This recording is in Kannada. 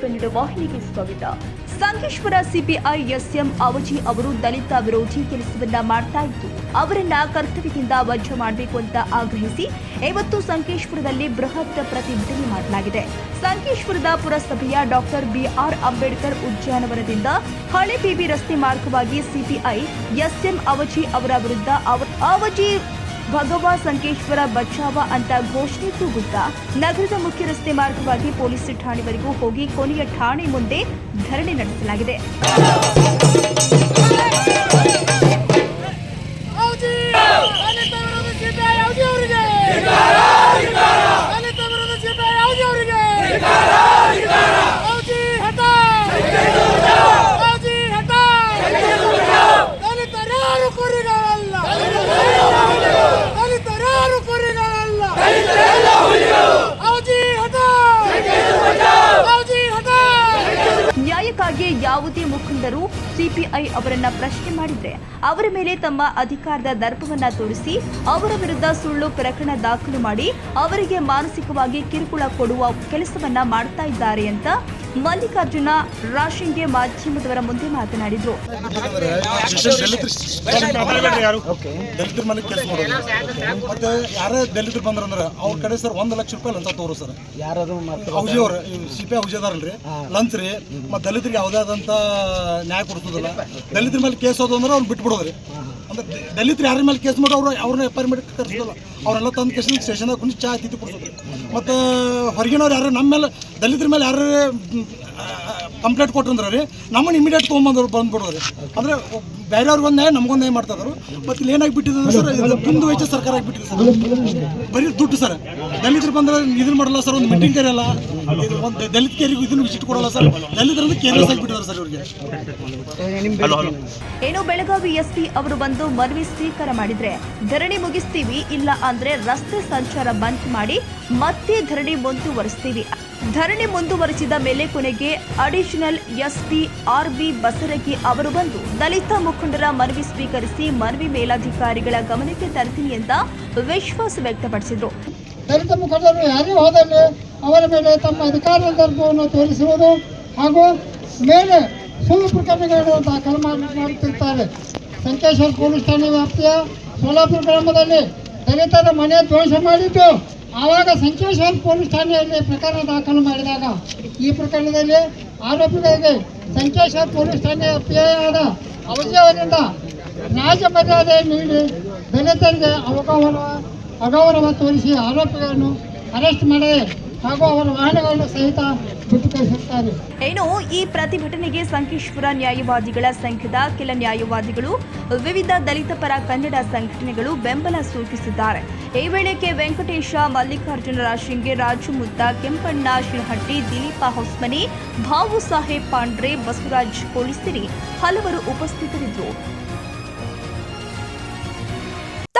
ಕನ್ನಡ ವಾಹಿನಿಗೆ ಸ್ವಾಗತ. ಸಂಕೇಶ್ವರ ಸಿಪಿಐ ಎಸ್ಎಂ ಅವಜಿ ಅವರು ದಲಿತ ವಿರೋಧಿ ಕೆಲಸವನ್ನ ಮಾಡ್ತಾ ಇದ್ದು, ಅವರನ್ನ ಕರ್ತವ್ಯದಿಂದ ವಜಾ ಮಾಡಬೇಕು ಅಂತ ಆಗ್ರಹಿಸಿ ಇವತ್ತು ಸಂಕೇಶ್ವರದಲ್ಲಿ ಬೃಹತ್ ಪ್ರತಿಭಟನೆ ಮಾಡಲಾಗಿದೆ. ಸಂಕೇಶ್ವರದ ಪುರಸಭೆಯ ಡಾಕ್ಟರ್ ಬಿಆರ್ ಅಂಬೇಡ್ಕರ್ ಉದ್ಯಾನವನದಿಂದ ಹಳೆ ಬಿಬಿ ರಸ್ತೆ ಮಾರ್ಗವಾಗಿ ಸಿಪಿಐ ಎಸ್ಎಂ ಅವಜಿ ಅವರ ವಿರುದ್ಧ ಅವಜಿ ಭಗವ ಸಂಕೇಶ್ವರ ಬಚಾವ ಅಂತ ಘೋಷಣೆ ಕೂಗುತ್ತಾ ನಗರದ ಮುಖ್ಯ ರಸ್ತೆ ಮಾರ್ಗವಾಗಿ ಪೊಲೀಸ್ ಠಾಣೆವರೆಗೂ ಹೋಗಿ ಕೊನೆಯ ಠಾಣೆ ಮುಂದೆ ಧರಣಿ ನಡೆಸಲಾಗಿದೆ. ಯಾವುದೇ ಮುಖಂಡರು ಸಿಪಿಐ ಅವರನ್ನ ಪ್ರಶ್ನೆ ಮಾಡಿದ್ರೆ ಅವರ ಮೇಲೆ ತಮ್ಮ ಅಧಿಕಾರದ ದರ್ಪವನ್ನ ತೋರಿಸಿ ಅವರ ವಿರುದ್ಧ ಸುಳ್ಳು ಪ್ರಕರಣ ದಾಖಲು ಮಾಡಿ ಅವರಿಗೆ ಮಾನಸಿಕವಾಗಿ ಕಿರುಕುಳ ಕೊಡುವ ಕೆಲಸವನ್ನ ಮಾಡ್ತಾ ಇದ್ದಾರೆ ಅಂತ ಮಲ್ಲಿಕಾರ್ಜುನ ರಾಶಿಂಗೆ ಮಾಧ್ಯಮದವರ ಮುಂದೆ ಮಾತನಾಡಿದ್ರು. ದಲಿತರ ಮನೆ ಕೆಲಸ ಮಾಡೋದು. ಮತ್ತೆ ಯಾರೇ ದಲಿತರು ಬಂದ್ರಂದ್ರೆ ಅವ್ರ ಕಡೆ ಸರ್ ಒಂದು ಲಕ್ಷ ರೂಪಾಯಿ ಲಂಚ ತೋರು ಸರ್. ಯಾರು ಮತ್ತೆ ಔಜಿ ಅವ್ರು ಸಿ ಪಿ ಔಜಿ ಅದಾರಲ್ರಿ. ಲಂಚ್ ರೀ ಮತ್ತೆ ದಲಿತರಿಗೆ ಯಾವುದೇ ಆದಂತ ನ್ಯಾಯ ಕೊಡ್ತದಲ್ಲ ದಲಿತರ ಮೇಲೆ ಕೇಸ್ ಹೋದ ಅಂದ್ರೆ ಅವ್ರು ಬಿಟ್ಬಿಡೋದ್ರಿ ದಲಿತರು ಯಾರ ಮೇಲೆ ಕೇಸ್ ಮಾಡೋ ಅವ್ರು ಅವ್ರನ್ನ ಎಫ್ ಐ ಆರ್ ಮಾಡಿ ಕರ್ಸೋದಲ್ಲ ಅವರೆಲ್ಲ ತಂದು ಕೇಸ್ ಸ್ಟೇಷನ್ದಾಗ ಕುಂದು ಚಾ ತಿದ್ದು ಕೊಡ್ಸೋದ್ರಿ ಮತ್ತು ಹೊರಗಿನವ್ರು ಯಾರು ನಮ್ಮ ಮೇಲೆ ದಲಿತರ ಮೇಲೆ ಯಾರು ಕಂಪ್ಲೇಂಟ್ ಕೊಟ್ಟಂದ್ರೆ ರೀ ನಮ್ಮನ್ನು ಇಮಿಡಿಯೇಟ್ ತೊಗೊಂಬಂದವ್ರು ಬಂದ್ಬಿಡೋದ್ರಿ ಅಂದ್ರೆ ಬೇರೆಯವ್ರಿಗೆ ಒಂದೇ ನಮಗೊಂದೇ ನಮಗೊಂದು ಮಾಡ್ತಾ ಮಾಡ್ತಾದ್ರು ಮತ್ತೆ ಇಲ್ಲಿ ಏನಾಗಿ ಬಿಟ್ಟಿದ್ರು ಸರ್ ಇದು ಕುಂದು ವೆಚ್ಚ ಸರ್ಕಾರ ಆಗಿಬಿಟ್ಟಿದೆ ಸರ್. ಬರೀ ದುಡ್ಡು ಸರ್. ದಲಿತರು ಬಂದ್ರೆ ಇದನ್ನು ಮಾಡಲ್ಲ ಸರ್ ಒಂದು ಮೀಟಿಂಗ್ ಕರೆಯಲ್ಲ ಇದು ಒಂದು ದಲಿತ ಕೇರಿಗೂ ಇದನ್ನು ವಿಸಿಟ್ ಕೊಡಲ್ಲ ಸರ್. ದಲಿತರಂದ್ರೆ ಕೇರ್ಲೆಸ್ ಆಗಿಬಿಟ್ಟಿದ್ದಾರೆ ಸರ್ ಇವರಿಗೆ. ಏನು? ಏನು ಬೆಳಗಾವಿ ಎಸ್ಪಿ ಅವರು ಬಂದು ಮನವಿ ಸ್ವೀಕಾರ ಮಾಡಿದ್ರೆ ಧರಣಿ ಮುಗಿಸ್ತೀವಿ ಇಲ್ಲ ಅಂದ್ರೆ ರಸ್ತೆ ಸಂಚಾರ ಬಂದ್ ಮಾಡಿ ಮತ್ತೆ ಧರಣಿ ಮುಂದುವರಿಸ್ತೀವಿ. ಧರಣಿ ಮುಂದುವರಿಸಿದ ಮೇಲೆ ಕೊನೆಗೆ additional SP R B Basaragi ಅವರು ಬಂದು ದಲಿತ ಮುಖಂಡರ ಮನವಿ ಸ್ವೀಕರಿಸಿ ಮನವಿ ಮೇಲಾಧಿಕಾರಿಗಳ ಗಮನಕ್ಕೆ ತರ್ತೀನಿ ಅಂತ ವಿಶ್ವಾಸ ವ್ಯಕ್ತಪಡಿಸಿದರು. ದಲಿತ ಮುಖಂಡರು ಯಾರೇ ಹೋದಲ್ಲಿ ಅವರ ಮೇಲೆ ತಮ್ಮ ಅಧಿಕಾರ ತೋರಿಸುವುದು ಹಾಗೂ ಮೇಲೆ ಸುಳ್ಳು ಕ್ರಮ ಮಾಡಿ- ಮಾಡುತ್ತಿರ್ತಾರೆ ಸಂಕೇಶ್ವರ ಪೊಲೀಸ್ ಠಾಣೆ ವ್ಯಾಪ್ತಿಯ ಸೋಲಾಪುರ ಗ್ರಾಮದಲ್ಲಿ ದಲಿತರ ಮನೆ ಧ್ವಂಸ ಮಾಡಿದ್ದು ಆವಾಗ ಸಂಕೇಶ್ವರ ಪೊಲೀಸ್ ಠಾಣೆಯಲ್ಲಿ ಪ್ರಕರಣ ದಾಖಲು ಮಾಡಿದಾಗ, ಈ ಪ್ರಕರಣದಲ್ಲಿ ಆರೋಪಿಗಳಿಗೆ ಸಂಕೇಶ್ವರ ಪೊಲೀಸ್ ಠಾಣೆಯ ಪಿ ಐ ಆದ ಅವಧಿ ಅವರಿಂದ ರಾಜ ಮರ್ಯಾದೆ ನೀಡಿ ದಲಿತರಿಗೆ ಅವಗೌರವ ಅಗೌರವ ತೋರಿಸಿ ಆರೋಪಿಗಳನ್ನು ಅರೆಸ್ಟ್ ಮಾಡದೆ ಏನು ಈ ಪ್ರತಿಭಟನೆಗೆ ಸಂಕೇಶ್ವರ ನ್ಯಾಯವಾದಿಗಳ ಸಂಘದ ಕೆಲ ನ್ಯಾಯವಾದಿಗಳು, ವಿವಿಧ ದಲಿತ ಪರ ಕನ್ನಡ ಸಂಘಟನೆಗಳು ಬೆಂಬಲ ಸೂಚಿಸಿದ್ದಾರೆ. ಈ ವೇಳೆಗೆ ವೆಂಕಟೇಶ, ಮಲ್ಲಿಕಾರ್ಜುನ ರಾಶಿಂಗೆ ರಾಜು ಮುದ್ದ ಕೆಂಪಣ್ಣ, ಶಿರಹಟ್ಟಿ, ದಿಲೀಪ ಹೊಸ್ಮನಿ, ಭಾವು ಸಾಹೇಬ್ ಪಾಂಡ್ರೆ, ಬಸವರಾಜ್ ಕೋಳಿಸಿರಿ ಹಲವರು ಉಪಸ್ಥಿತರಿದ್ದರು.